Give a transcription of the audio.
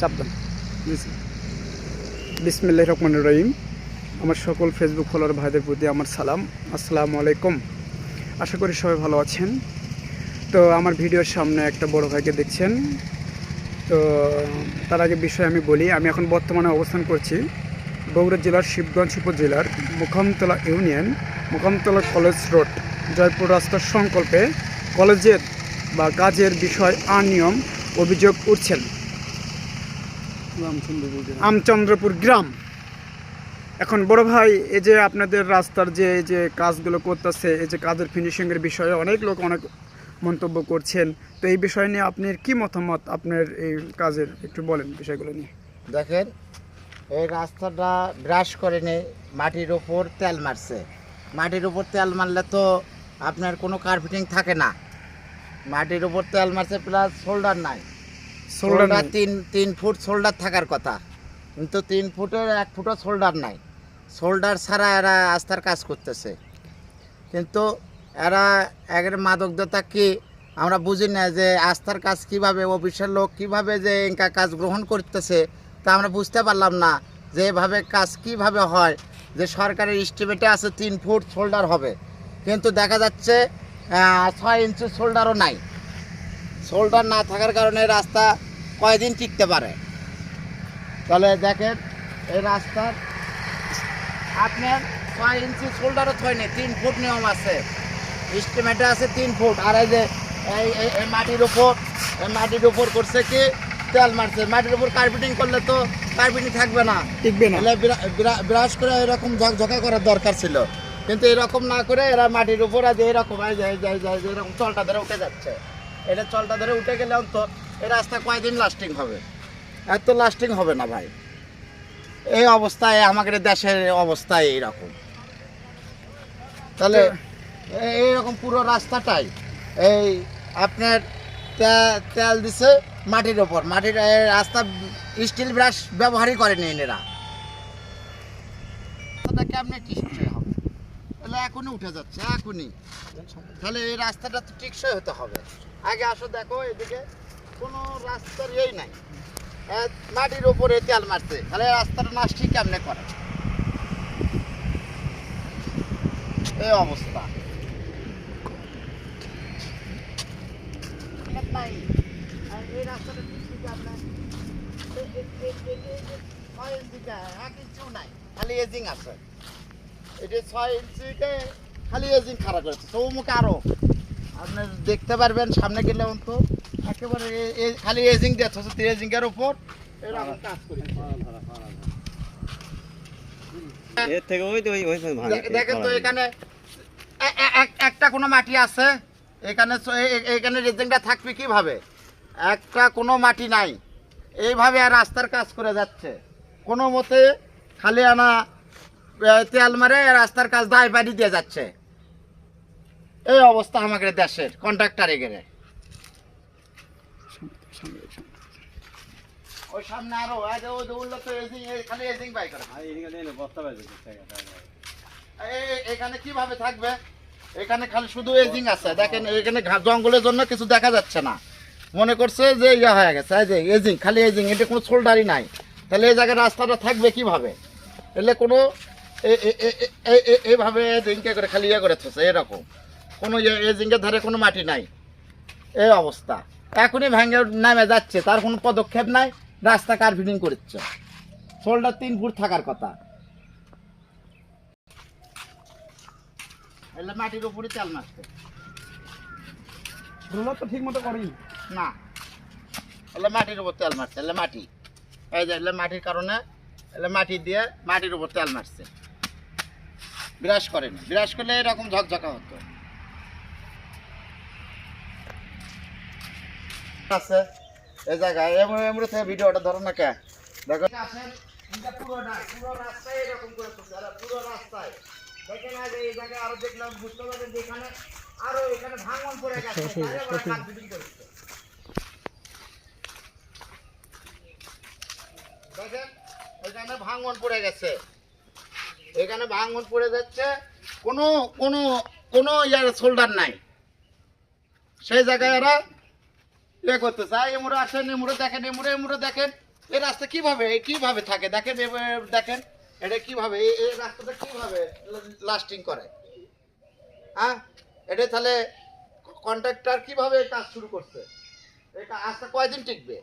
চাপ দেন বিসমিল্লাহ রহমান রহিম। আমার সকল ফেসবুক ফলোয়ার ভাইদের প্রতি আমার সালাম। আসসালামু আলাইকুম। আশা করি সবাই ভালো আছেন। তো আমার ভিডিওর সামনে একটা বড় ভাইকে দেখছেন। তো তার আগে বিষয়ে আমি বলি, আমি এখন বর্তমানে অবস্থান করছি বগুড়া জেলার শিবগঞ্জ উপজেলার Mukamtala union Mukamtala college road, Joypur রাস্তার সংকল্পে কলেজের বা কাজের বিষয় অনিয়ম অভিযোগ উঠছেন। আমচন্দ্রপুর গ্রাম। এখন বড় ভাই এই যে আপনাদের রাস্তার যে এই যে কাজগুলো করতেছে এই যে কাজের ফিনিশিংয়ের বিষয়ে অনেক লোক অনেক মন্তব্য করছেন। তো এই বিষয় নিয়ে আপনার কি মতামত? আপনার এই কাজের একটু বলেন বিষয়গুলো নিয়ে। দেখেন এই রাস্তাটা ব্রাশ করে নে মাটির ওপর তেল মারছে। মাটির ওপর তেল মারলে তো আপনার কোনো কার্পেটিং থাকে না। মাটির ওপর তেল মারছে প্লাস শোল্ডার নাই। শোল্ডার তিন তিন ফুট শোল্ডার থাকার কথা। কিন্তু তিন ফুটের এক ফুটও শোল্ডার নাই। শোল্ডার ছাড়া এরা আস্থার কাজ করতেছে। কিন্তু এরা একের মাদকতা কি আমরা বুঝি না যে আস্থার কাজ কীভাবে অফিসের লোক কীভাবে যে এঙ্কা কাজ গ্রহণ করতেছে তা আমরা বুঝতে পারলাম না যে এভাবে কাজ কীভাবে হয় যে সরকারের এস্টিমেটে আছে তিন ফুট শোল্ডার হবে। কিন্তু দেখা যাচ্ছে ছয় ইঞ্চি শোল্ডারও নাই। শোল্ডার না থাকার কারণে রাস্তা কয়দিন টিকতে পারে? তাহলে দেখেন এই রাস্তার আপনার ছয় ইঞ্চি শোল্ডারও ছয় নেই তিন ফুট নিয়ম আছে। এস্টিমেটে আছে তিন ফুট। আর এই যে এই মাটির উপর এই মাটির উপর করছে কি? তেল মারছে। মাটির উপর কার্পেটিং করলে তো কার্পেটিং থাকবে না। টিকবে না। তাহলে বিরা- বিরা- বিরাজ করে এরকম ঝকঝকা করার দরকার ছিল। কিন্তু এরকম না করে এরা মাটির উপর আজ এরকম এরকম চলটা ধরে উঠে যাচ্ছে। এটা চলটা ধরে উঠে গেলে তো এই রাস্তা কয়দিন লাস্টিং হবে? এত লাস্টিং হবে না ভাই। এই অবস্থায়, আমাদের দেশের অবস্থায় এইরকম তাহলে এইরকম পুরো রাস্তাটাই, এই আপনার তেল দিছে মাটির ওপর মাটির রাস্তা স্টিল ব্রাশ ব্যবহারই করেনি রাস্তাটা কেমনে টিকসই হবে? তাহলে এখনই উঠে যাচ্ছে, এখনই। তাহলে এই রাস্তাটা তো টিকসই হতে হবে। আগে আসো, দেখো এদিকে। কোনো রাস্তার এই নাই। মাটির ওপরে তেল মারছে। তাহলে এই রাস্তাটা নাস্টি কেমনে করে? এই অবস্থা। এই রাস্তাটা খালি এজিং আছে। ছয় খালি এজিং খারাপ করেছে। চৌমুখে আরও। আপনি দেখতে পারবেন সামনে গেলে তো একেবারে খালি এজিং দিয়েছে হচ্ছে এজিংয়ের উপর। এরকম কাজ করেছে এর থেকে ওই ওই ওই দেখেন তো এখানে একটা কোনো মাটি আছে এখানে রেজিংটা থাকবে কীভাবে? একটা কোনো মাটি নাই। এইভাবে আর রাস্তার কাজ করে যাচ্ছে। কোনো মতে খালি আনা তেল মারে রাস্তার কাজ দায় বাড়ি দিয়ে যাচ্ছে। এই অবস্থা আমাকে দেশের কন্ট্রাক্টারে গেলে। ওই সামনে আরও তো এজিং এজিং বাই করে। এখানে কীভাবে থাকবে? এখানে খালি শুধু এজিং আছে দেখেন এখানে জঙ্গলের জন্য কিছু দেখা যাচ্ছে না। মনে করছে যে ইয়া হয়ে গেছে এই যে এজিং খালি এজিং এটা কোনো শোল্ডারই নাই। তাহলে এই জায়গায় রাস্তাটা থাকবে কীভাবে? এলে কোনো এইভাবে এজিংকে করে খালি ইয়ে করে থাকছে এরকম। কোনো ইয়ে- এজিংয়ের ধারে কোনো মাটি নাই। এই অবস্থা। এখনই ভেঙে নামে যাচ্ছে তার কোনো পদক্ষেপ নাই রাস্তা কার্ভিডিং করছে। শোল্ডার তিন ফুট থাকার কথা। এলে মাটির উপরে তেল মারছে। রোলার তো ঠিক মতো করেনি। না। এলে মাটির উপর তেল মারছে এলে মাটি। এই যে এলে মাটির কারণে এলে মাটি দিয়ে মাটির উপর তেল মারছে। বিরাজ করেনি। বিরাজ করলে এরকম ঝকঝকা হতো। আছে। এই জায়গায়। এমন এমন ভিডিওটা ধরো না কে? দেখো। পুরো রাস্তায় পুরো রাস্তায় বুঝতে পারবেন এখানে আরও এখানে ভাঙন পড়ে ভাঙন গেছে। এখানে পড়ে যাচ্ছে। কোনো কোনো কোনো ইয়ার শোল্ডার নাই। সেই জায়গায় এরা ইয়ে করতে আর এমুড়ো আসেন এমুড়ো দেখেন এমুড়ো এমুড়ো দেখেন। এই রাস্তা কীভাবে কীভাবে থাকে? দেখেন দেখেন, এটা কীভাবে, এই রাস্তাটা কীভাবে লাস্টিং করে? হ্যাঁ? এটা তাহলে কন্ট্রাক্টর কীভাবে কাজ শুরু করছে? এটা আস্তে কয়দিন টিকবে?